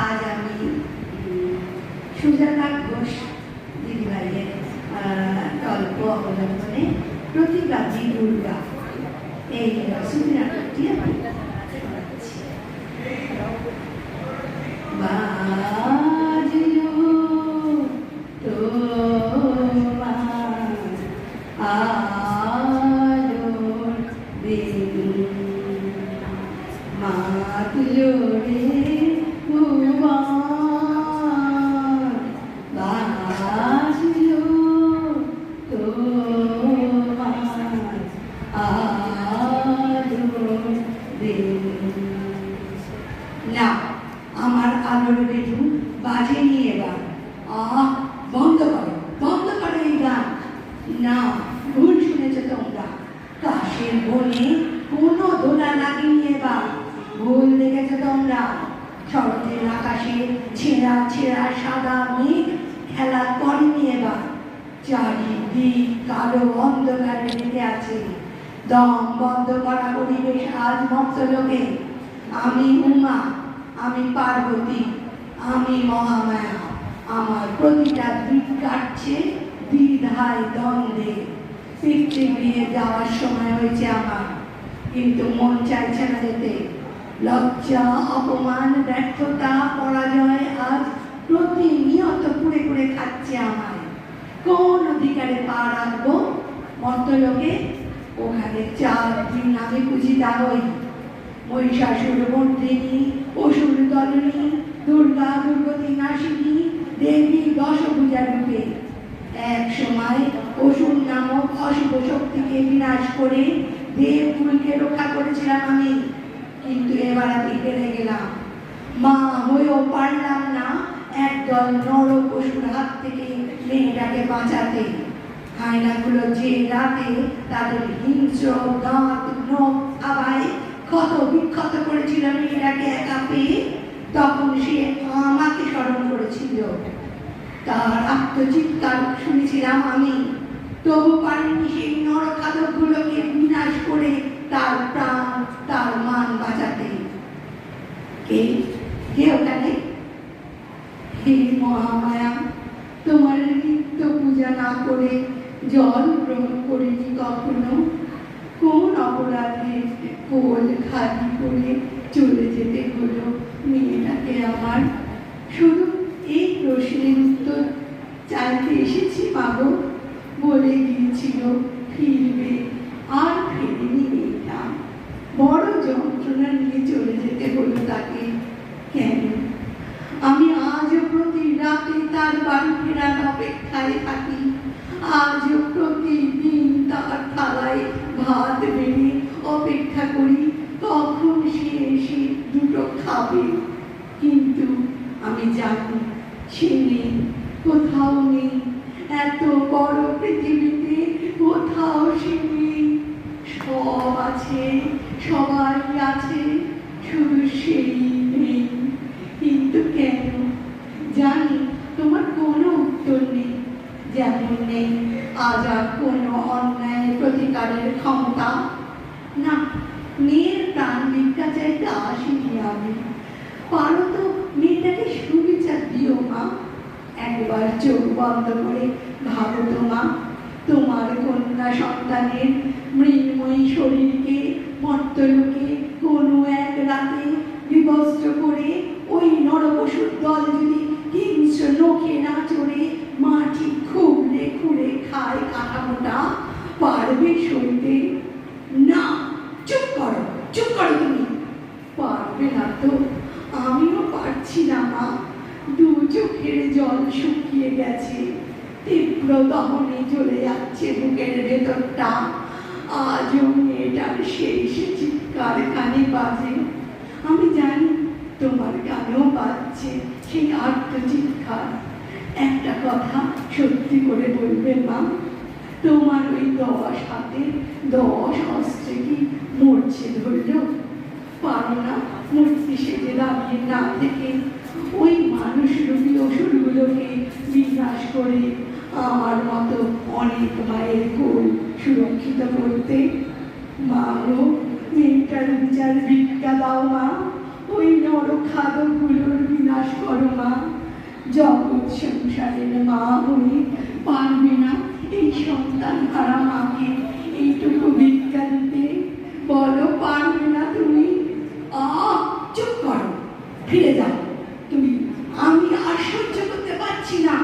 আজ আমি সুজাতা ঘোষ দিদিভাইয়ের গল্প অবলম্বনে প্রতিবাদী দুর্গা এই রসুল নাটকটি আমি বাজলো মাতলো রে না আমার আলোর বেলুন বাজেনি এবার। আহ, বন্ধ করো বন্ধ করো গান। না ভুল শুনেছ তোমরা। কাশের বনে কোনো দোলা লাগেনি এবার। ভুল দেখেছ তোমরা। আকাশে ছেঁড়া ছেঁড়া সাদা মেঘ খেলা চারিদিক কালো আছে। দম বন্ধ করা পরিবেশ আজ আমি উমা, আমি পার্বতী, আমি মহামায়া। আমার প্রতিটা দিক কাটছে দ্বিধায় দ্বন্দ্বে। পিতৃ বিয়ে যাওয়ার সময় হয়েছে আমার। কিন্তু মন চাইছে না যেতে। লজ্জা, অপমান, ব্যর্থতা, পরাজয় আজ প্রতিনিয়ত কুড়ে কুড়ে খাচ্ছে আমায়। কোন অধিকারে পা রাখব? মর্তলোকে ওখানে চার দিন আমি পূজিতা হই মহিষাসুর মর্দিনী অসুর দলনী, দুর্গা দুর্গতি নাশিনী, দেবী দশভূজা রূপে। এক সময় অসুর নামক অশুভ শক্তিকে বিনাশ করে দেবকুলকে রক্ষা করেছিলাম আমি। কিন্তু এবার আমি হেরে গেলাম। মা হয়েও পারলাম না একদল নর পশুর হাত থেকে মেয়েটাকে বাঁচাতে। হায়নাগুলো যে রাতে তাদের হিংস্র দাঁত নখ আবায় ক্ষত বিক্ষত করেছিল মেয়েটাকে একা পেয়ে, তখন সে আমাকে স্মরণ করেছিল। তার আত্মচিৎকার শুনেছিলাম আমি। তবু পারিনি সেই নরখাদকগুলোকে বিনাশ করে তার প্রাণ তার মান হে মহামায়া, তোমার নিত্য পূজা না করে জল গ্রহণ করিনি কখনো। কোন অপরাধে কোল খালি করে চলে যেতে হলো মেয়েটাকে আমার। শুধু এই প্রশ্নের উত্তর চাইতে এসেছি মাগো বলে গিয়েছিল ফিরবে আর ফেরেনি মেয়েটা বড় যন্ত্রণা নিয়ে চলে যেতে হলো তাকে কেন? আমি আজও প্রতি রাতে তার বাড়ি ফেরার অপেক্ষায় থাকি। আজও প্রতিদিন তার থালায় ভাত বেড়ে অপেক্ষা করি। কখন সে এসে দুটো খাবে। কিন্তু আমি জানি সে নেই, কোথাও নেই। এত বড় পৃথিবীতে কোথাও সে নেই। সব আছে সবাই আছে, শুধু সেই নেই। কিন্তু কেন? জানি তোমার কোনো উত্তর নেই। যেমন নেই, আজ আর কোনো অন্যায় প্রতিকারের ক্ষমতা? না, মেয়ের প্রাণ ভিক্ষা চাইতে আসিনি আমি? পারো তো মেয়েটাকে সুবিচার দিও মা। একবার চোখ বন্ধ করে ভাবো তো মা, তোমার কন্যা সন্তানের মৃন্ময়ী শরীরকে মর্তলোকে কোনো এক রাতে বিবস্ত্র করে ওই নরপশুর দল যদি হিংস্র নখে না চড়ে, মাটি খুবলে খুঁড়ে খায় কাঠামোটা পারবে সইতে? না, চুপ করো চুপ করো তুমি। পারবে না তো? আমিও পারছি না, মা। দু চোখের জল শুকিয়ে গেছে, তীব্র দহনে চলে যাচ্ছে বুকের ভেতরটা। আজও মেয়েটার সেই সে চিৎকার কানে বাজে। আমি জানি তোমার গানেও বাজছে সেই আর্ত একটা কথা সত্যি করে বলবে মা, তোমার ওই দশ হাতে দশ অস্ত্রে কি মরছে ধরল? পারো না মূর্তি সেজে দাঁড়িয়ে না থেকে ওই মানুষ রূপী অসুরগুলোকে বিনাশ করে। আমার মতো অনেক মায়ের কোল সুরক্ষিত করতে। মা গো মেয়েটার বিচার ভিক্ষা দাও মা। ওই নরখাদগুলোর বিনাশ করো মা। জগৎ সংসারের মা হয়ে পারবে না এই সন্তান হারা মাকে এইটুকু ভিক্ষা দিতে বলো পারবে না তুমি আ চুপ করো ফিরে যাও তুমি আমি আর সহ্য করতে পারছি না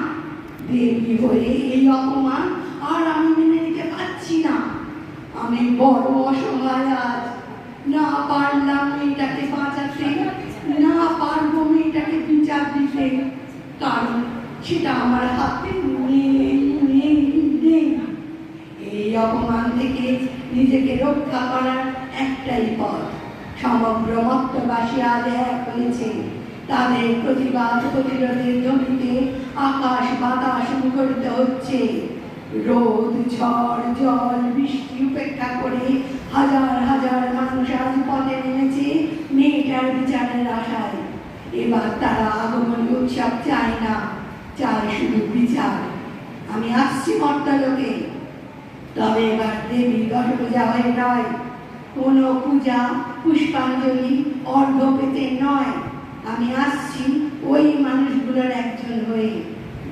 দেবী হয়ে এই অপমান আর আমি মেনে নিতে পারছি না আমি বড় অসহায় আজ। না পারলাম মেয়েটাকে বাঁচাতে, না পারব মেয়েটাকে বিচার দিতে। কারণ সেটা আমার হাতে নেই। এই অপমান থেকে নিজেকে রক্ষা করার একটাই পথ। সমগ্র মত্তবাসী আজ এক হয়েছে। তাদের প্রতিবাদ প্রতিরোধের জমিতে আকাশ বাতাস মুখরিত হচ্ছে। রোদ, ঝড়, জল, বৃষ্টি উপেক্ষা করে হাজার হাজার মানুষ আজ পথে নেমেছে মেয়েটার বিচারের আশায়। এবার তারা আগমনী উৎসব চায় না, চায় শুধু বিচার। আমি আসছি মর্তালোকে তবে এবার দেবী দশ পূজা হয়ে নয় কোনো পূজা পুষ্পাঞ্জলি অর্ঘ পেতে নয়। আমি আসছি ওই মানুষগুলোর হয়ে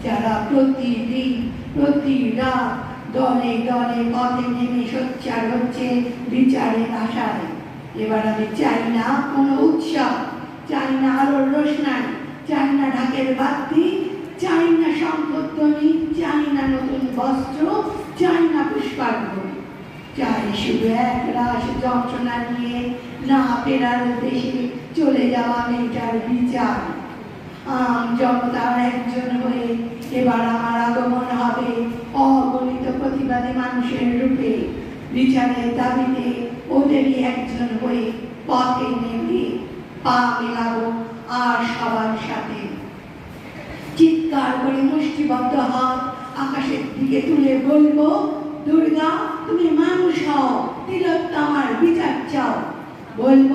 যারা প্রতিদিন প্রতি রাত দলে দলে পথে নেমে সোচ্চার হচ্ছে বিচারের আশায়। এবার আমি চাই না কোনো উৎসব, চাই না আরও রোশনাই, চাই না ঢাকের বাতি, চাই না সম্পত্তনি চাই না নতুন বস্ত্র, চাই না পুষ্পার্ঘ্য চাই শুধু এক রাস যন্ত্রণা নিয়ে না ফেরার দেশে চলে যাওয়া মেয়েটার বিচার। আম জনতার একজন হয়ে এবার আমার আগমন হবে। অগণিত প্রতিবাদী মানুষের রূপে, বিচারের দাবিতে ওদেরই একজন হয়ে পথে নেমে পা মেলাবো আর সবার সাথে। চিৎকার করে মুষ্টিবদ্ধ হাত আকাশের দিকে তুলে বলব, দুর্গা, তুমি মানুষ হও, তিলোত্তমার বিচার চাও। বলব